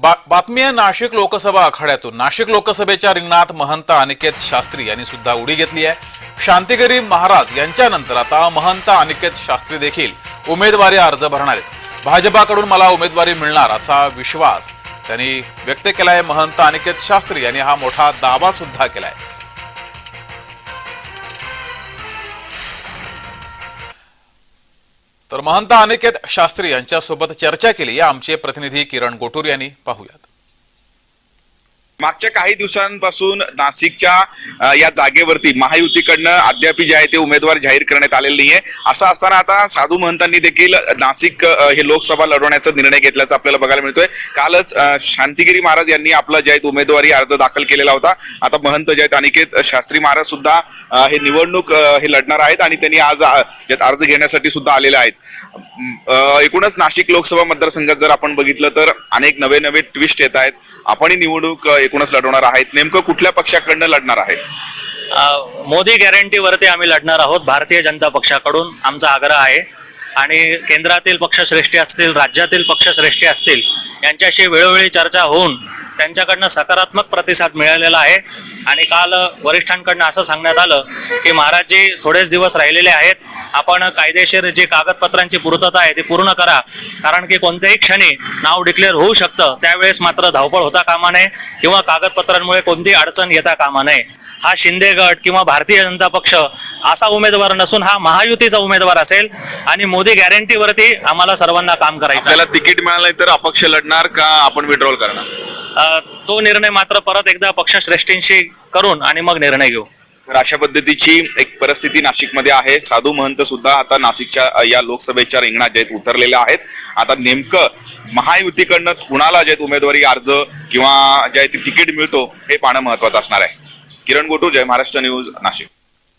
बा बातमी आहे नाशिक लोकसभा आखाड्यातून. नाशिक लोकसभेच्या रिंगणात महंत अनिकेत शास्त्री यांनी सुद्धा उडी घेतली आहे. शांतिगिरी महाराज यांच्यानंतर आता महंत अनिकेत शास्त्री देखील उमेदवारी अर्ज भरणार आहेत. भाजपाकडून मला उमेदवारी मिळणार असा विश्वास त्यांनी व्यक्त केलाय. महंत अनिकेत शास्त्री यांनी हा मोठा दावा सुद्धा केलाय. तर महंत अनिकेत शास्त्री यांच्यासोबत चर्चा केली. या आमचे प्रतिनिधी किरण गोटूर यांनी पाहूयात. मागच्या काही दिवसांपासून नाशिकच्या या जागेवरती महायुतीकडनं अद्याप जे आहे ते उमेदवार जाहीर करण्यात आलेले नाहीये. असं असताना आता साधू महंतांनी देखील नाशिक हे लोकसभा लढवण्याचा निर्णय घेतल्याचं आपल्याला बघायला मिळतोय. कालच शांतिगिरी महाराज यांनी आपला जे आहे उमेदवारी अर्ज दाखल केलेला होता. आता महंत जे आहेत अनिकेत शास्त्री महाराज सुद्धा हे निवडणूक हे लढणार आहेत आणि त्यांनी आज अर्ज घेण्यासाठी सुद्धा आलेले आहेत. एकूणच नाशिक लोकसभा मतदारसंघात जर आपण बघितलं तर अनेक नवे नवे ट्विस्ट येत आहेत. आपणही निवडणूक एकूणच लढवणार आहेत. नेमकं कुठल्या पक्षाकडनं लढणार आहे मोदी गॅरंटीवरती आम्ही लढणार आहोत भारतीय जनता पक्षाकडून. आमचा आग्रह आहे. आणि केंद्रातील पक्षश्रेष्ठी असतील राज्यातील पक्षश्रेष्ठी असतील यांच्याशी वेळोवेळी चर्चा होऊन त्यांच्याकडनं सकारात्मक प्रतिसाद मिळालेला आहे. आणि काल वरिष्ठांकडनं असं सांगण्यात आलं की महाराजजी थोडेच दिवस राहिलेले आहेत. आपण कायदेशीर जी कागदपत्रांची पूर्तता आहे ती पूर्ण करा. कारण की कोणत्याही क्षणी नाव डिक्लेअर होऊ शकतं. त्यावेळेस मात्र धावपळ होता कामा नये किंवा कागदपत्रांमुळे कोणतीही अडचण येता कामा नये. हा शिंदे गट किंवा भारतीय जनता पक्ष असा उमेदवार नसून हा महायुतीचा उमेदवार असेल. आणि मोदी गॅरंटीवरती आम्हाला सर्वांना काम करायचं आपल्याला तिकीट मिळालं तर अपक्ष लढणार का? आपण विड्रॉल करणार. तो निर्णय मात्र परत एकदा पक्षश्रेष्ठींशी करून आणि मग निर्णय घेऊ. तर अशा पद्धतीची एक परिस्थिती नाशिकमध्ये आहे. साधू महंत सुद्धा आता नाशिकच्या या लोकसभेच्या रिंगणात जे उतरलेल्या उतरलेले आहेत. आता नेमकं महायुतीकडनं कुणाला जे आहेत उमेदवारी अर्ज किंवा जे तिकीट मिळतो हे पाहणं महत्वाचं असणार आहे. किरण गोटू जय महाराष्ट्र न्यूज नाशिक.